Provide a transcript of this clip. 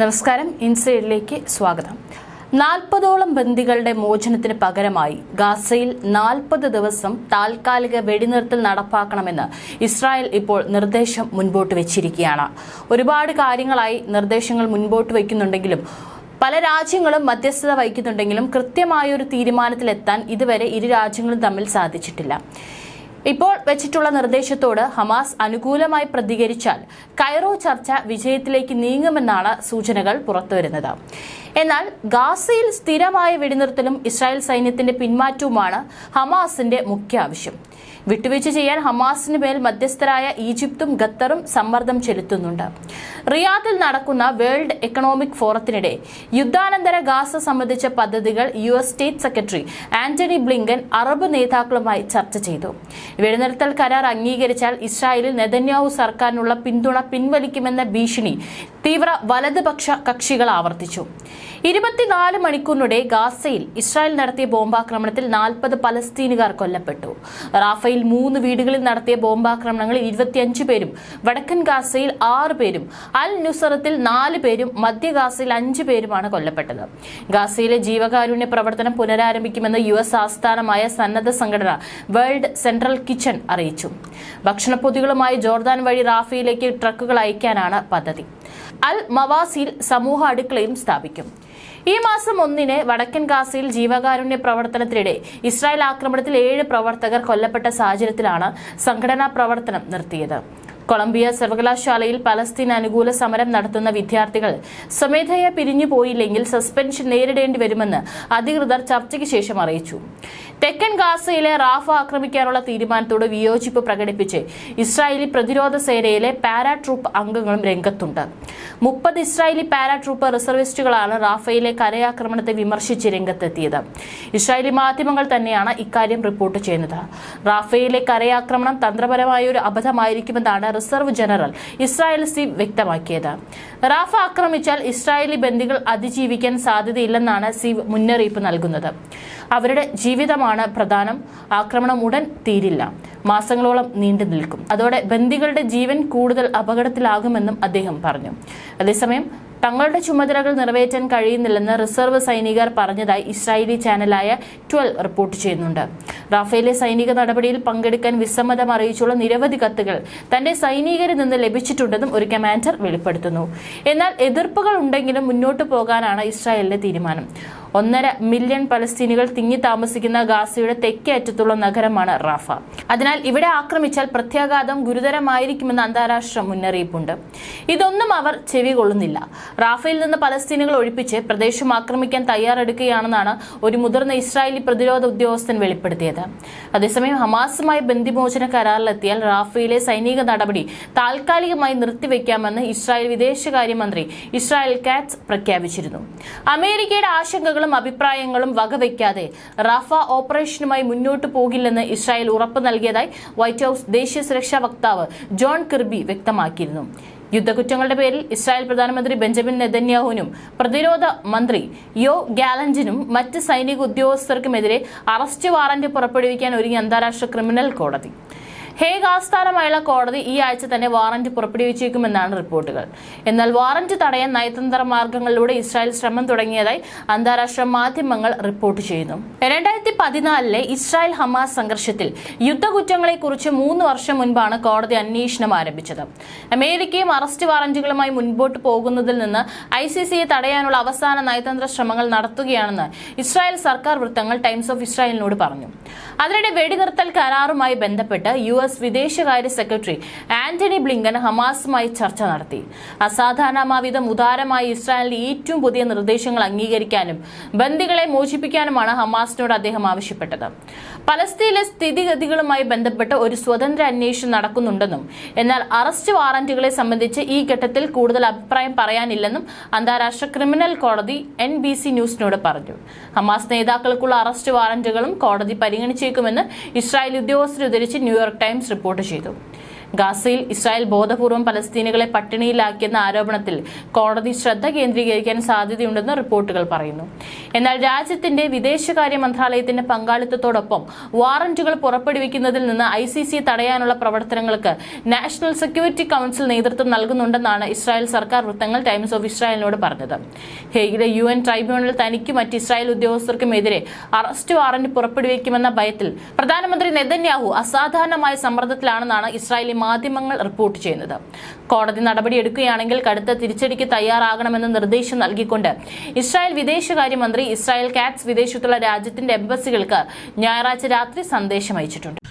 നമസ്കാരം. ഇൻസൈഡിലേക്ക് സ്വാഗതം. നാൽപ്പതോളം ബന്ദികളുടെ മോചനത്തിന് പകരമായി ഗാസയിൽ നാൽപ്പത് ദിവസം താൽക്കാലിക വെടിനിർത്തൽ നടപ്പാക്കണമെന്ന് ഇസ്രായേൽ ഇപ്പോൾ നിർദ്ദേശം മുൻപോട്ട് വെച്ചിരിക്കുകയാണ്. ഒരുപാട് കാര്യങ്ങളായി നിർദ്ദേശങ്ങൾ മുൻപോട്ട് വയ്ക്കുന്നുണ്ടെങ്കിലും പല രാജ്യങ്ങളും മധ്യസ്ഥത വഹിക്കുന്നുണ്ടെങ്കിലും കൃത്യമായ ഒരു തീരുമാനത്തിലെത്താൻ ഇതുവരെ ഇരു രാജ്യങ്ങളും തമ്മിൽ സാധിച്ചിട്ടില്ല. ഇപ്പോൾ വെച്ചിട്ടുള്ള നിർദ്ദേശത്തോട് ഹമാസ് അനുകൂലമായി പ്രതികരിച്ചാൽ കൈറോ ചർച്ച വിജയത്തിലേക്ക് നീങ്ങുമെന്നാണ് സൂചനകൾ പുറത്തുവരുന്നത്. എന്നാൽ ഗാസയിൽ സ്ഥിരമായ വെടിനിർത്തലും ഇസ്രായേൽ സൈന്യത്തിന്റെ പിന്മാറ്റവുമാണ് ഹമാസിന്റെ മുഖ്യ ആവശ്യം. വിട്ടുവീഴ്ച ചെയ്യാൻ ഹമാസിന് മേൽ മധ്യസ്ഥരായ ഈജിപ്തും ഖത്തറും സമ്മർദ്ദം ചെലുത്തുന്നുണ്ട്. റിയാദിൽ നടക്കുന്ന വേൾഡ് എക്കണോമിക് ഫോറത്തിനിടെ യുദ്ധാനന്തര ഗാസ സംബന്ധിച്ച പദ്ധതികൾ U S state secretary Antony Blinken Arab നേതാക്കളുമായി ചർച്ച ചെയ്തു. വെടിനിർത്തൽ കരാർ അംഗീകരിച്ചാൽ ഇസ്രായേലിൽ നെതന്യാഹു സർക്കാരിനുള്ള പിന്തുണ പിൻവലിക്കുമെന്ന ഭീഷണി തീവ്ര വലതുപക്ഷ കക്ഷികൾ ആവർത്തിച്ചു. ഇരുപത്തിനാല് മണിക്കൂറിനിടെ ഗാസയിൽ ഇസ്രായേൽ നടത്തിയ ബോംബാക്രമണത്തിൽ നാൽപ്പത് പലസ്തീനുകാർ കൊല്ലപ്പെട്ടു. റാഫയിൽ മൂന്ന് വീടുകളിൽ നടത്തിയ ബോംബാക്രമണങ്ങളിൽ ഇരുപത്തിയഞ്ച് പേരും വടക്കൻ ഗാസയിൽ ആറ് പേരും അൽ നുസറത്തിൽ നാല് പേരും മധ്യ ഗാസയിൽ അഞ്ച് പേരുമാണ് കൊല്ലപ്പെട്ടത്. ഗാസയിലെ ജീവകാരുണ്യ പ്രവർത്തനം പുനരാരംഭിക്കുമെന്ന് യു എസ് ആസ്ഥാനമായ സന്നദ്ധ സംഘടന വേൾഡ് സെൻട്രൽ കിച്ചൺ അറിയിച്ചു. ഭക്ഷണപ്പൊതികളുമായി ജോർദാൻ വഴി റാഫയിലേക്ക് ട്രക്കുകൾ അയക്കാനാണ് പദ്ധതി. അൽ മവാസിൽ സമൂഹ അടുക്കളയും സ്ഥാപിക്കും. ഈ മാസം ഒന്നിന് വടക്കൻ ഗാസയിൽ ജീവകാരുണ്യ പ്രവർത്തനത്തിനിടെ ഇസ്രായേൽ ആക്രമണത്തിൽ ഏഴ് പ്രവർത്തകർ കൊല്ലപ്പെട്ട സാഹചര്യത്തിലാണ് സംഘടനാ പ്രവർത്തനം നിർത്തിയത്. കൊളംബിയ സർവകലാശാലയിൽ പലസ്തീൻ അനുകൂല സമരം നടത്തുന്ന വിദ്യാർത്ഥികൾ സ്വമേധയ പിരിഞ്ഞു പോയില്ലെങ്കിൽ സസ്പെൻഷൻ നേരിടേണ്ടി വരുമെന്ന് അധികൃതർ ചർച്ചയ്ക്ക് ശേഷം അറിയിച്ചു. തെക്കൻ ഗാസയിലെ റാഫ ആക്രമിക്കാനുള്ള തീരുമാനത്തോട് വിയോജിപ്പ് പ്രകടിപ്പിച്ച് ഇസ്രായേലി പ്രതിരോധ സേനയിലെ പാരാട്രൂപ്പ് അംഗങ്ങളും രംഗത്തുണ്ട്. മുപ്പത് ഇസ്രായേലി പാരാട്രൂപ്പ് റിസർവിസ്റ്റുകളാണ് റാഫയിലെ കരയാക്രമണത്തെ വിമർശിച്ച് രംഗത്തെത്തിയത്. ഇസ്രായേലി മാധ്യമങ്ങൾ തന്നെയാണ് ഇക്കാര്യം റിപ്പോർട്ട് ചെയ്യുന്നത്. റാഫയിലെ കരയാക്രമണം തന്ത്രപരമായ ഒരു അബദ്ധമായിരിക്കുമെന്നാണ് റിസർവ് ജനറൽ ഇസ്രായേൽ സീവ് വ്യക്തമാക്കിയത്. റാഫ ആക്രമിച്ചാൽ ഇസ്രായേലി ബന്ദികൾ അതിജീവിക്കാൻ സാധ്യതയില്ലെന്നാണ് സീവ് മുന്നറിയിപ്പ് നൽകുന്നത്. അവരുടെ ജീവിതമാണ് പ്രധാനം. ആക്രമണം ഉടൻ തീരില്ല. മാസങ്ങളോളം നീണ്ടു നിൽക്കും. അതോടെ ബന്ദികളുടെ ജീവൻ കൂടുതൽ അപകടത്തിലാകുമെന്നും അദ്ദേഹം പറഞ്ഞു. അതേസമയം തങ്ങളുടെ ചുമതലകൾ നിറവേറ്റാൻ കഴിയുന്നില്ലെന്ന് റിസർവ് സൈനികർ പറഞ്ഞതായി ഇസ്രായേലി ചാനലായ ട്വൽ റിപ്പോർട്ട് ചെയ്യുന്നുണ്ട്. റാഫേലെ സൈനിക നടപടിയിൽ പങ്കെടുക്കാൻ വിസമ്മതം അറിയിച്ചുള്ള നിരവധി കത്തുകൾ തന്റെ സൈനികരിൽ നിന്ന് ലഭിച്ചിട്ടുണ്ടെന്നും ഒരു കമാൻഡർ വെളിപ്പെടുത്തുന്നു. എന്നാൽ എതിർപ്പുകൾ ഉണ്ടെങ്കിലും മുന്നോട്ടു പോകാനാണ് ഇസ്രായേലിന്റെ തീരുമാനം. ഒന്നര മില്യൺ പലസ്തീനികൾ തിങ്ങി താമസിക്കുന്ന ഗാസയുടെ തെക്കേ അറ്റത്തുള്ള നഗരമാണ് റാഫ. അതിനാൽ ഇവിടെ ആക്രമിച്ചാൽ പ്രത്യാഘാതം ഗുരുതരമായിരിക്കുമെന്ന് അന്താരാഷ്ട്ര മുന്നറിയിപ്പുണ്ട്. ഇതൊന്നും അവർ ചെവികൊള്ളുന്നില്ല റാഫയിൽ നിന്ന് പലസ്തീനുകൾ ഒഴിപ്പിച്ച് പ്രദേശം ആക്രമിക്കാൻ തയ്യാറെടുക്കുകയാണെന്നാണ് ഒരു മുതിർന്ന ഇസ്രായേലി പ്രതിരോധ ഉദ്യോഗസ്ഥൻ വെളിപ്പെടുത്തിയത്. അതേസമയം ഹമാസുമായി ബന്ദിമോചന കരാറിലെത്തിയാൽ റാഫയിലെ സൈനിക നടപടി താൽക്കാലികമായി നിർത്തിവെക്കാമെന്ന് ഇസ്രായേൽ വിദേശകാര്യമന്ത്രി ഇസ്രായേൽ കാറ്റ്സ് പ്രഖ്യാപിച്ചിരുന്നു. അമേരിക്കയുടെ ആശങ്കകളും അഭിപ്രായങ്ങളും വകവയ്ക്കാതെ റാഫ ഓപ്പറേഷനുമായി മുന്നോട്ടു പോകില്ലെന്ന് ഇസ്രായേൽ ഉറപ്പ് നൽകിയതായി വൈറ്റ് ഹൌസ് ദേശീയ സുരക്ഷാ വക്താവ് ജോൺ കിർബി വ്യക്തമാക്കിയിരുന്നു. യുദ്ധക്കുറ്റങ്ങളുടെ പേരിൽ ഇസ്രായേൽ പ്രധാനമന്ത്രി ബെഞ്ചമിൻ നെതന്യാഹുവിനും പ്രതിരോധ മന്ത്രി യോ ഗാലഞ്ചിനും മറ്റ് സൈനിക ഉദ്യോഗസ്ഥർക്കുമെതിരെ അറസ്റ്റ് വാറന്റ് പുറപ്പെടുവിക്കാൻ ഒരുങ്ങി അന്താരാഷ്ട്ര ക്രിമിനൽ കോടതി. ഹേഗ് ആസ്ഥാനമായുള്ള കോടതി ഈ ആഴ്ച തന്നെ വാറന്റ് പുറപ്പെടുവിച്ചേക്കുമെന്നാണ് റിപ്പോർട്ടുകൾ. എന്നാൽ വാറന്റ് തടയാൻ നയതന്ത്ര മാർഗങ്ങളിലൂടെ ഇസ്രായേൽ ശ്രമം തുടങ്ങിയതായി അന്താരാഷ്ട്ര മാധ്യമങ്ങൾ റിപ്പോർട്ട് ചെയ്യുന്നു. രണ്ടായിരത്തി പതിനാലിലെ ഇസ്രായേൽ ഹമാസ് സംഘർഷത്തിൽ യുദ്ധകുറ്റങ്ങളെക്കുറിച്ച് മൂന്ന് വർഷം മുൻപാണ് കോടതി അന്വേഷണം ആരംഭിച്ചത്. അമേരിക്കയും അറസ്റ്റ് വാറന്റുകളുമായി മുൻപോട്ട് പോകുന്നതിൽ നിന്ന് ഐ സി സിയെ തടയാനുള്ള അവസാന നയതന്ത്ര ശ്രമങ്ങൾ നടത്തുകയാണെന്ന് ഇസ്രായേൽ സർക്കാർ വൃത്തങ്ങൾ ടൈംസ് ഓഫ് ഇസ്രായേലിനോട് പറഞ്ഞു. അതിനിടെ വെടിനിർത്തൽ കരാറുമായി ബന്ധപ്പെട്ട് യു എസ് വിദേശകാര്യ സെക്രട്ടറി ആന്റണി ബ്ലിങ്കൻ ഹമാസുമായി ചർച്ച നടത്തി. അസാധാരണമാവിധം ഉദാരമായി ഇസ്രായേലിന്റെ ഏറ്റവും പുതിയ നിർദ്ദേശങ്ങൾ അംഗീകരിക്കാനും ബന്ദികളെ മോചിപ്പിക്കാനുമാണ് ഹമാസിനോട് അദ്ദേഹം ആവശ്യപ്പെട്ടത്. പലസ്തീനിലെ സ്ഥിതിഗതികളുമായി ബന്ധപ്പെട്ട് ഒരു സ്വതന്ത്ര അന്വേഷണം നടക്കുന്നുണ്ടെന്നും എന്നാൽ അറസ്റ്റ് വാറന്റുകളെ സംബന്ധിച്ച് ഈ ഘട്ടത്തിൽ കൂടുതൽ അഭിപ്രായം പറയാനില്ലെന്നും അന്താരാഷ്ട്ര ക്രിമിനൽ കോടതി എൻ ബി സി ന്യൂസിനോട് പറഞ്ഞു. ഹമാസ് നേതാക്കൾക്കുള്ള അറസ്റ്റ് വാറന്റുകളും കോടതി പരിഗണിച്ചേക്കുമെന്ന് ഇസ്രായേൽ ഉദ്യോഗസ്ഥർ ഉദ്ധരിച്ച് ന്യൂയോർക്ക് ടൈംസ് റിപ്പോർട്ട് ചെയ്തു ഗാസയിൽ ഇസ്രായേൽ ബോധപൂർവം പലസ്തീനുകളെ പട്ടിണിയിലാക്കിയെന്ന ആരോപണത്തിൽ കോടതി ശ്രദ്ധ കേന്ദ്രീകരിക്കാൻ സാധ്യതയുണ്ടെന്ന് റിപ്പോർട്ടുകൾ പറയുന്നു. എന്നാൽ രാജ്യത്തിന്റെ വിദേശകാര്യ മന്ത്രാലയത്തിന്റെ പങ്കാളിത്തത്തോടൊപ്പം വാറന്റുകൾ പുറപ്പെടുവിക്കുന്നതിൽ നിന്ന് ഐ സി സി തടയാനുള്ള പ്രവർത്തനങ്ങൾക്ക് നാഷണൽ സെക്യൂരിറ്റി കൌൺസിൽ നേതൃത്വം നൽകുന്നുണ്ടെന്നാണ് ഇസ്രായേൽ സർക്കാർ വൃത്തങ്ങൾ ടൈംസ് ഓഫ് ഇസ്രായേലിനോട് പറഞ്ഞത്. ഹേഗിലെ യു എൻ ട്രൈബ്യൂണൽ തനിക്ക് മറ്റ് ഇസ്രായേൽ ഉദ്യോഗസ്ഥർക്കുമെതിരെ അറസ്റ്റ് വാറന്റ് പുറപ്പെടുവിക്കുമെന്ന ഭയത്തിൽ പ്രധാനമന്ത്രി നെതന്യാഹു അസാധാരണമായ സമ്മർദ്ദത്തിലാണെന്നാണ് ഇസ്രായേലി മാധ്യമങ്ങൾ റിപ്പോർട്ട് ചെയ്യുന്നത്. കോടതി നടപടിയെടുക്കുകയാണെങ്കിൽ കടുത്ത തിരിച്ചടിക്ക് തയ്യാറാകണമെന്ന് നിർദ്ദേശം നൽകിക്കൊണ്ട് ഇസ്രായേൽ വിദേശകാര്യമന്ത്രി ഇസ്രായേൽ കാറ്റ്സ് വിദേശത്തുള്ള രാജ്യത്തിന്റെ എംബസികൾക്ക് ഞായറാഴ്ച രാത്രി സന്ദേശം അയച്ചിട്ടുണ്ട്.